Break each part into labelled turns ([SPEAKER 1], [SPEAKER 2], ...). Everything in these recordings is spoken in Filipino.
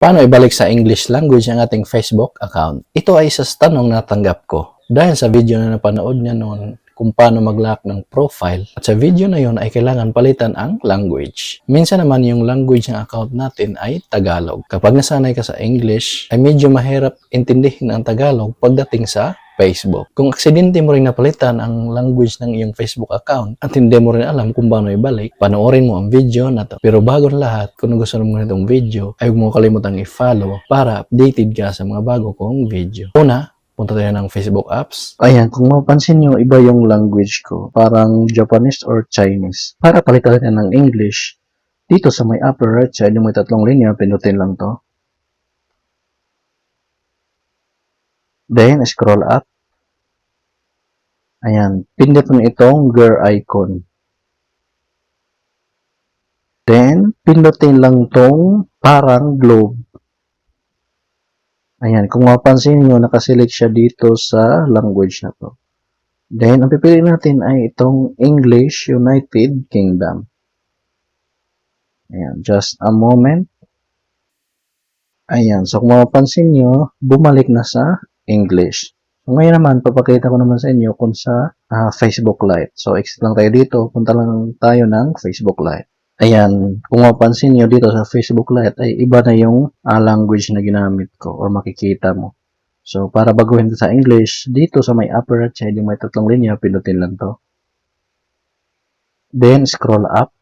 [SPEAKER 1] Paano ibalik sa English language ang ating Facebook account? Ito ay isa sa tanong na natanggap ko. Dahil sa video na napanood niya noon kung paano mag-lock ng profile. At sa video na yon ay kailangan palitan ang language. Minsan naman yung language ng account natin ay Tagalog. Kapag nasanay ka sa English, ay medyo mahirap intindihin ang Tagalog pagdating sa Facebook. Kung aksidente mo rin napalitan ang language ng iyong Facebook account at hindi mo rin alam kung paano ibalik, panoorin mo ang video na to. Pero bago ang lahat, kung gusto mo nitong video, ay huwag mo kalimutang i-follow para updated ka sa mga bago kong video. Una, punta tayo ng Facebook apps. Ayan, kung mapansin nyo, iba yung language ko. Parang Japanese or Chinese. Para palitan natin ng English, dito sa may upper right side, yung may tatlong linya, pinutin lang to. Then, scroll up. Ayan, pindutin itong gear icon. Then, pindutin lang tong parang globe. Ayan, kung mapansin nyo, nakaselect siya dito sa language na to. Then, ang pipiliin natin ay itong English United Kingdom. Ayan, just a moment. Ayan, so kung mapapansin nyo, bumalik na sa English. So, ngayon naman, papakita ko naman sa inyo kung sa ah, Facebook Lite. So, exit lang tayo dito, punta lang tayo ng Facebook Lite. Ayan, kung mapansin nyo dito sa Facebook Lite ay iba na yung ah, language na ginamit ko or makikita mo. So, para baguhin sa English, dito sa may upper right side, yung may tatlong linya, pinutin lang to. Then, scroll up.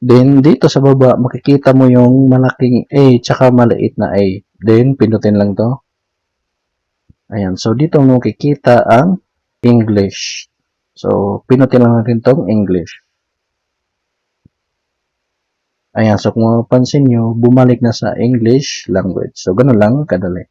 [SPEAKER 1] Then, dito sa baba, makikita mo yung malaking A tsaka maliit na A. Then, pinutin lang to. Ayan. So, dito mo makikita ang English. So, pinutin lang natin tong English. Ayan. So, kung mapapansin nyo, bumalik na sa English language. So, ganun lang kadali.